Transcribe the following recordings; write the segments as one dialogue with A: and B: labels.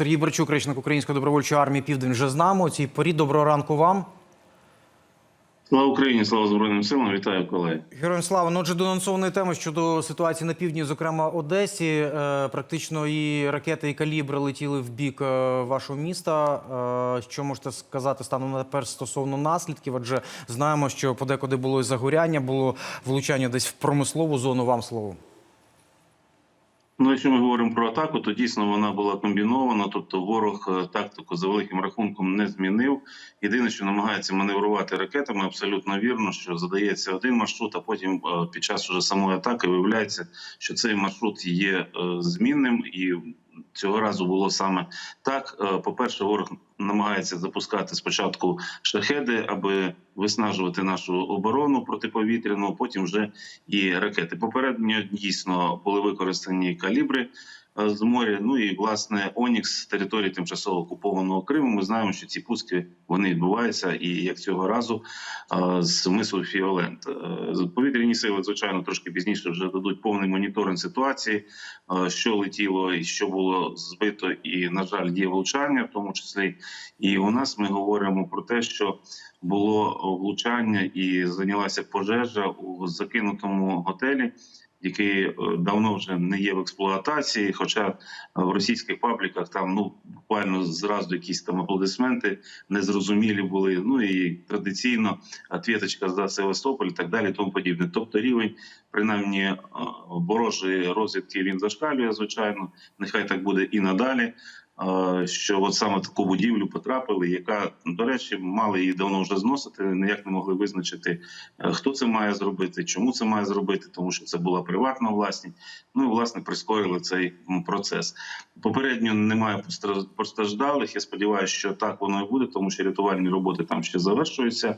A: Сергій Барчук, речник Української добровольчої армії Південь вже з нами. У цій порі доброго ранку вам.
B: Слава Україні, слава Збройним силам, вітаю колеги.
A: Героям слава. Ну, отже, до анонсованої теми щодо ситуації на півдні, зокрема Одесі, е, практично і ракети, і калібри летіли в бік е, вашого міста. Е, що можете сказати станом на тепер стосовно наслідків? Адже знаємо, що подекуди було і загоряння, було влучання десь в промислову зону. Вам слово.
B: Ну, якщо ми говоримо про атаку, то дійсно вона була комбінована. Тобто, ворог е, тактику за великим рахунком не змінив. Єдине, що намагається маневрувати ракетами, абсолютно вірно, що задається один маршрут, а потім е, під час уже самої атаки виявляється, що цей маршрут є е, змінним, і цього разу було саме так. Е, По-перше, ворог намагається запускати спочатку шахеди, аби виснажувати нашу оборону протиповітряну, потім вже і ракети. Попередньо дійсно були використані калібри з моря. Ну і власне Онікс з території тимчасово окупованого Криму. Ми знаємо, що ці пуски вони відбуваються, і як цього разу з мису Фіолент. Е, Повітряні сили, звичайно, трошки пізніше вже дадуть повний моніторинг ситуації, що летіло і що було збито, і на жаль, є влучання, в тому числі. І у нас ми говоримо про те, що було влучання і зайнялася пожежа у закинутому готелі, який е, давно вже не є в експлуатації. Хоча в російських пабліках там ну буквально зразу якісь там аплодисменти незрозумілі були. Ну і традиційно ответочка за Севастополь і так далі, тому подібне. Тобто рівень принаймні е, ворожої розвідки він зашкалює, звичайно. Нехай так буде і надалі. Що от саме таку будівлю потрапили, яка до речі, мали її давно вже зносити. Ніяк не могли визначити, е, хто це має зробити, чому це має зробити, тому що це була приватна власність. Ну і власне прискорили цей процес. Попередньо немає постра- постраждалих. Я сподіваюся, що так воно і буде, тому що рятувальні роботи там ще завершуються.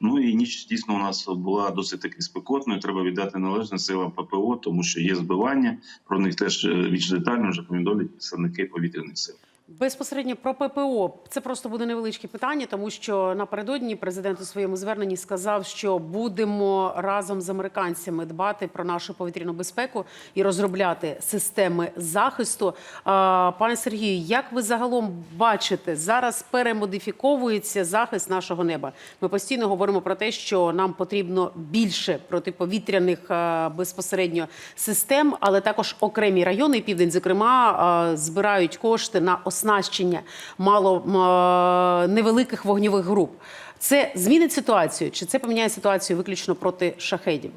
B: Ну і ніч дійсно у нас була досить таки спекотною. Треба віддати належне силам ППО, тому що є збивання. Про них теж е, більш детально вже повідомлять представники повітряних сил.
C: Безпосередньо про ППО це просто буде невеличке питання, тому що напередодні президент у своєму зверненні сказав, що будемо разом з американцями дбати про нашу повітряну безпеку і розробляти системи захисту. Пане Сергію, як ви загалом бачите, зараз перемодифіковується захист нашого неба? Ми постійно говоримо про те, що нам потрібно більше протиповітряних безпосередньо систем, але також окремі райони, південь, зокрема, збирають кошти на оснащення мало невеликих вогньових груп. Це змінить ситуацію, чи це поміняє ситуацію виключно проти шахедів?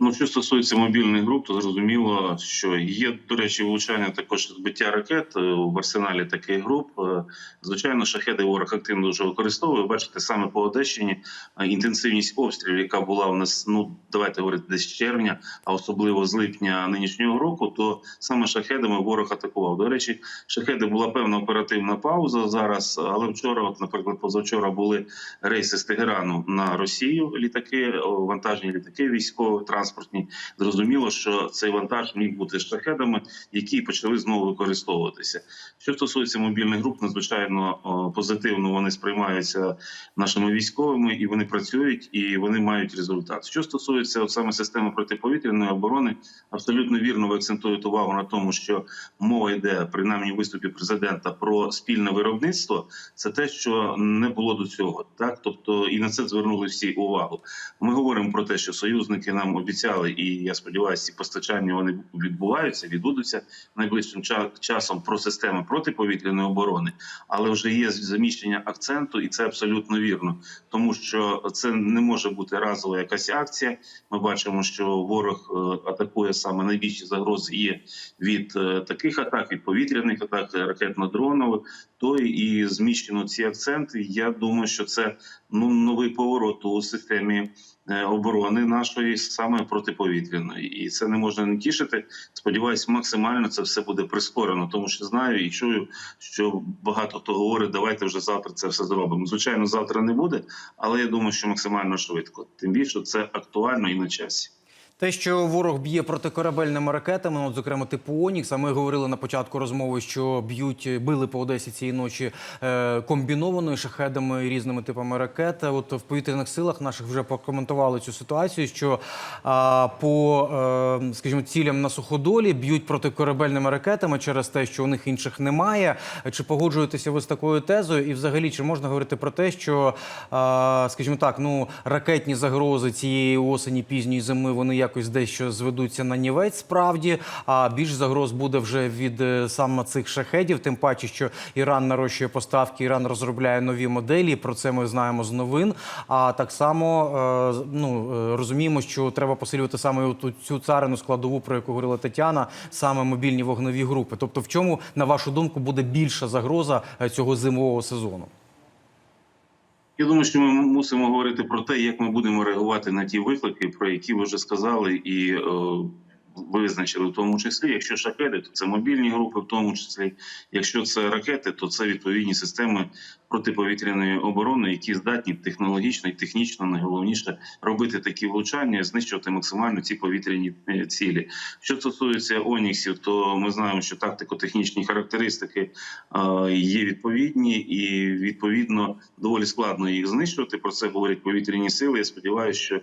B: Ну, що стосується мобільних груп, то зрозуміло, що є, до речі, влучання також збиття ракет е, в арсеналі таких груп. Е, Звичайно, шахеди ворог активно дуже використовує. Бачите, саме по Одещині е, інтенсивність обстрілів, яка була у нас, ну давайте говорити, десь з червня, а особливо з липня нинішнього року, то саме шахедами ворог атакував. До речі, шахеди була певна оперативна пауза зараз, але вчора, от, наприклад, позавчора були рейси з Тегерану на Росію. Літаки, вантажні літаки, військові, транспортні. Зрозуміло, що цей вантаж міг бути шахедами, які почали знову використовуватися. Що стосується мобільних груп, надзвичайно позитивно вони сприймаються нашими військовими, і вони працюють, і вони мають результат. Що стосується саме системи протиповітряної оборони, абсолютно вірно ви акцентуєте увагу на тому, що мова йде принаймні в виступі президента про спільне виробництво. Це те, що не було до цього, так тобто і на це звернули всі увагу. Ми говоримо про те, що союзники нам обіцяли, і я сподіваюся, ці постачання вони відбуваються, відбудуться найближчим ча- часом про системи протиповітряної оборони, але вже є заміщення акценту, і це абсолютно вірно, тому що це не може бути разова якась акція. Ми бачимо, що ворог е, атакує саме найбільші загрози є від е, таких атак, від повітряних атак, ракетно-дронових. То і зміщено ці акценти. Я думаю, що це ну новий поворот у системі е, оборони нашої саме протиповітряної, і це не можна не тішити. Сподіваюсь, максимально це все буде прискорено, тому що знаю і чую, що багато хто говорить, давайте вже завтра це все зробимо. Звичайно, завтра не буде, але я думаю, що максимально швидко. Тим більше це актуально і на часі.
A: Те, що ворог б'є протикорабельними ракетами, ну, от, зокрема типу Онікс, а ми говорили на початку розмови, що б'ють, били по Одесі цієї ночі е, комбінованою шахедами і різними типами ракет. От в повітряних силах наших вже прокоментували цю ситуацію, що а, по, е, скажімо, цілям на суходолі б'ють протикорабельними ракетами через те, що у них інших немає. Чи погоджуєтеся ви з такою тезою? І взагалі, чи можна говорити про те, що, а, скажімо так, ну ракетні загрози цієї осені, пізньої зими, вони якось дещо зведуться на нівець справді, а більш загроз буде вже від е, саме цих шахедів, тим паче, що Іран нарощує поставки, Іран розробляє нові моделі. Про це ми знаємо з новин. А так само е, ну, е, розуміємо, що треба посилювати саме цю царину складову, про яку говорила Тетяна, саме мобільні вогневі групи. Тобто, в чому, на вашу думку, буде більша загроза цього зимового сезону?
B: Я думаю, що ми мусимо говорити про те, як ми будемо реагувати на ті виклики, про які ви вже сказали, і е, визначили в тому числі. Якщо шахеди, то це мобільні групи, в тому числі. Якщо це ракети, то це відповідні системи протиповітряної оборони, які здатні технологічно і технічно найголовніше робити такі влучання, знищувати максимально ці повітряні е, цілі. Що стосується Оніксів, то ми знаємо, що тактико-технічні характеристики е, є відповідні, і відповідно доволі складно їх знищувати. Про це говорять повітряні сили. Я сподіваюся, що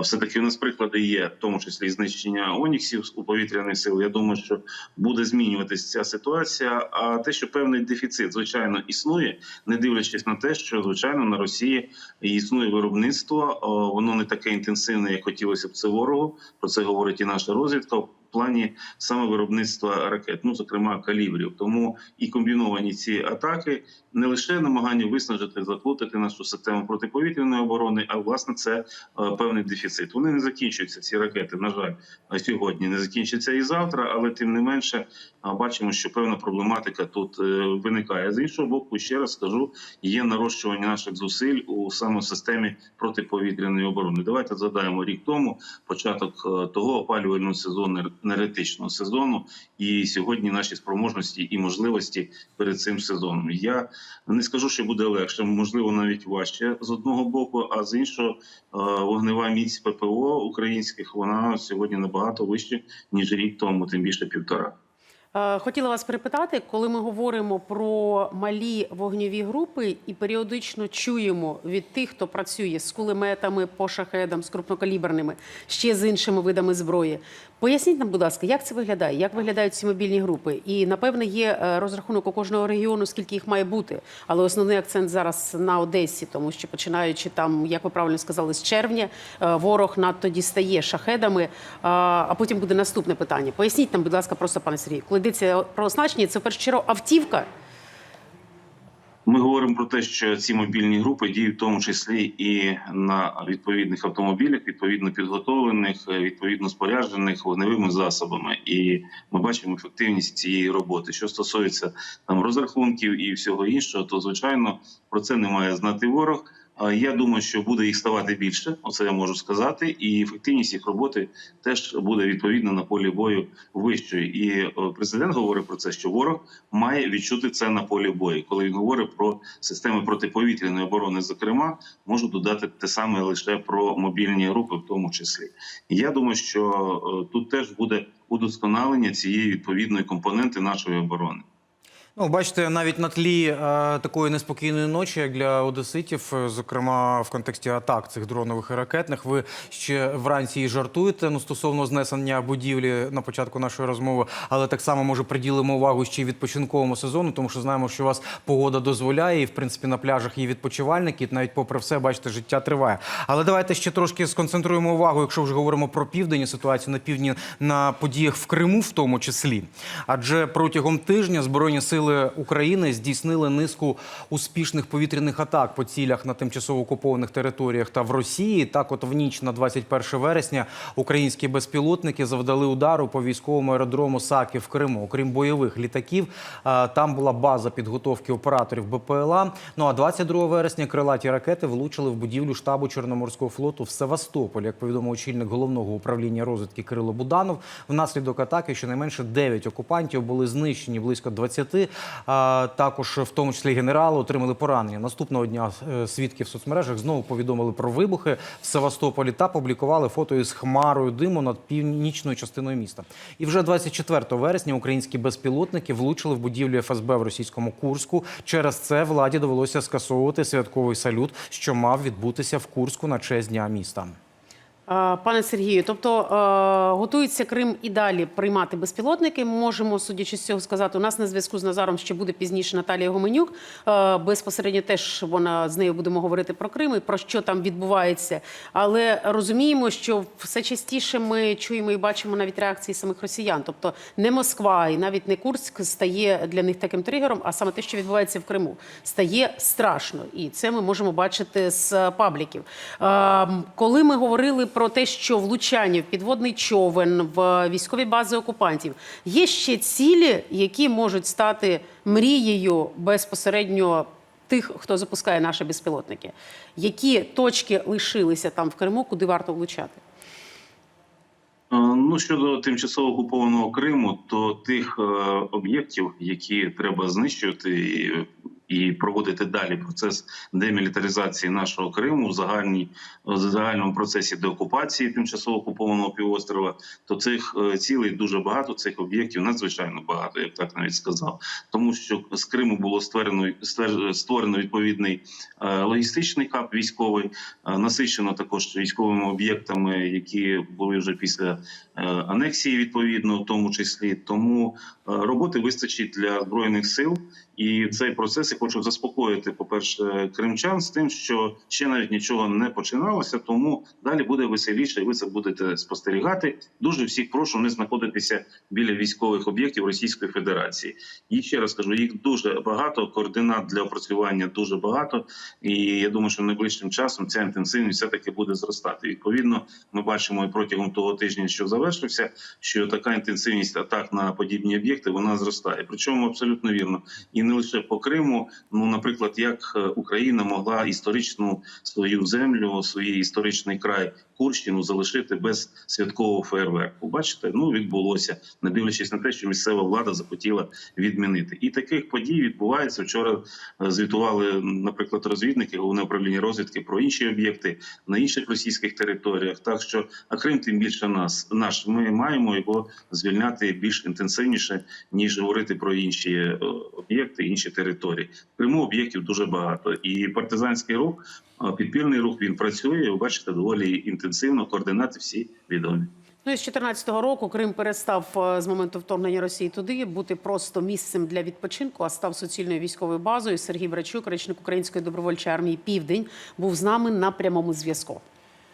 B: все таки у нас приклади є, в тому числі знищення Оніксів у повітряних сил. Я думаю, що буде змінюватися ця ситуація. А те, що певний дефіцит, звичайно, існує, не дивлячись на те, що звичайно на Росії існує виробництво, воно не таке інтенсивне, як хотілося б це ворогу. Про це говорить і наша розвідка. Плані саме виробництва ракет, ну зокрема калібрів, тому і комбіновані ці атаки не лише намагання виснажити, заплутати нашу систему протиповітряної оборони, а власне це е, певний дефіцит. Вони не закінчуються ці ракети. На жаль, сьогодні не закінчаться і завтра, але тим не менше е, бачимо, що певна проблематика тут е, виникає. З іншого боку, ще раз скажу, є нарощування наших зусиль у саме системі протиповітряної оборони. Давайте згадаємо рік тому початок того опалювального сезону енергетичного сезону, і сьогодні наші спроможності і можливості перед цим сезоном. Я не скажу, що буде легше, можливо, навіть важче з одного боку, а з іншого е, вогнева міць ППО українських вона сьогодні набагато вища ніж рік тому, тим більше півтора.
C: Е, Хотіла вас перепитати, коли ми говоримо про малі вогневі групи і періодично чуємо від тих, хто працює з кулеметами по шахедам, з крупнокаліберними, ще з іншими видами зброї. Поясніть нам, будь ласка, як це виглядає? Як виглядають ці мобільні групи? І напевне є е, розрахунок у кожного регіону, скільки їх має бути. Але основний акцент зараз на Одесі, тому що починаючи там, як ви правильно сказали, з червня, е, ворог надто дістає шахедами. А потім буде наступне питання. Поясніть нам, будь ласка, просто пане Сергію, коли йдеться про оснащення, це в першу чергу автівка.
B: Ми говоримо про те, що ці мобільні групи діють в тому числі і на відповідних автомобілях, відповідно підготовлених, відповідно споряджених вогневими засобами, і ми бачимо ефективність цієї роботи. Що стосується там розрахунків і всього іншого, то звичайно про це не має знати ворог. Я думаю, що буде їх ставати більше, оце я можу сказати, і ефективність їх роботи теж буде відповідно на полі бою вищою. І президент говорить про це, що ворог має відчути це на полі бою. Коли він говорить про системи протиповітряної оборони, зокрема, можу додати те саме лише про мобільні групи, в тому числі. Я думаю, що тут теж буде удосконалення цієї відповідної компоненти нашої оборони.
A: Ну, бачите, навіть на тлі е, такої неспокійної ночі, як для одеситів, е, зокрема в контексті атак цих дронових і ракетних, ви ще вранці і жартуєте ну, стосовно знесення будівлі на початку нашої розмови, але так само може приділимо увагу ще й відпочинковому сезону, тому що знаємо, що у вас погода дозволяє, і в принципі на пляжах є відпочивальники. Навіть попри все, бачите, життя триває. Але давайте ще трошки сконцентруємо увагу, якщо вже говоримо про південь і ситуацію на півдні на подіях в Криму, в тому числі. Адже протягом тижня збройні сили України здійснили низку успішних повітряних атак по цілях на тимчасово окупованих територіях та в Росії. Так, от в ніч на 21 вересня українські безпілотники завдали удару по військовому аеродрому Саки в Криму. Окрім бойових літаків, там була база підготовки операторів БПЛА. Ну а 22 вересня крилаті ракети влучили в будівлю штабу Чорноморського флоту в Севастополі. Як повідомив очільник головного управління розвідки Кирило Буданов, внаслідок атаки щонайменше 9 окупантів були знищені близько 20 а також в тому числі генерали, отримали поранення. Наступного дня е, свідки в соцмережах знову повідомили про вибухи в Севастополі та публікували фото із хмарою диму над північною частиною міста. І вже 24 вересня українські безпілотники влучили в будівлю ФСБ в російському Курську. Через це владі довелося скасовувати святковий салют, що мав відбутися в Курську на честь дня міста.
C: Е, Пане Сергію, тобто е, готується Крим і далі приймати безпілотники. Ми можемо, судячи з цього, сказати, у нас на зв'язку з Назаром ще буде пізніше Наталія Гоменюк. Е, Безпосередньо теж вона з нею будемо говорити про Крим і про що там відбувається. Але розуміємо, що все частіше ми чуємо і бачимо навіть реакції самих росіян. Тобто не Москва і навіть не Курськ стає для них таким тригером, а саме те, що відбувається в Криму, стає страшно. І це ми можемо бачити з пабліків. Коли ми говорили про те, що влучання в підводний човен в військові бази окупантів є ще цілі, які можуть стати мрією безпосередньо тих, хто запускає наші безпілотники. Які точки лишилися там в Криму, куди варто влучати?
B: Е, Ну щодо тимчасово окупованого Криму, то тих е, об'єктів, які треба знищувати і проводити далі процес демілітаризації нашого Криму в загальній в загальному процесі деокупації тимчасово окупованого півострова, то цих е, цілей дуже багато. Цих об'єктів надзвичайно багато, я б так навіть сказав. Тому що з Криму було створено створено відповідний е, логістичний хаб військовий, е, насичено також військовими об'єктами, які були вже після анексії, відповідно, в тому числі. Тому роботи вистачить для збройних сил. І цей процес я хочу заспокоїти, по-перше, кримчан з тим, що ще навіть нічого не починалося, тому далі буде веселіше, і ви це будете спостерігати. Дуже всіх прошу не знаходитися біля військових об'єктів Російської Федерації. І ще раз кажу, їх дуже багато. Координат для опрацювання дуже багато. І я думаю, що найближчим часом ця інтенсивність все таки буде зростати. Відповідно, ми бачимо і протягом того тижня, що завершився, що така інтенсивність атак на подібні об'єкти вона зростає. Причому абсолютно вірно, і не лише по Криму. Ну, наприклад, як е, Україна могла історичну свою землю, свій історичний край Курщину залишити без святкового фейерверку. Бачите, ну відбулося, не дивлячись на те, що місцева влада захотіла відмінити. І таких подій відбувається. Вчора е, звітували, наприклад, розвідники головне управління розвідки про інші об'єкти на інших російських територіях. Так що, а Крим тим більше нас наш. Ми маємо його звільняти більш інтенсивніше ніж говорити про інші е, об'єкти, інші території. В Криму об'єктів дуже багато, і партизанський рух, підпільний рух він працює. Ви бачите, доволі інтенсивно. Координати всі відомі.
C: Ну і з 2014 року Крим перестав е, з моменту вторгнення Росії туди бути просто місцем для відпочинку, а став суцільною військовою базою. Сергій Брачук, речник Української добровольчої армії Південь, був з нами на прямому зв'язку.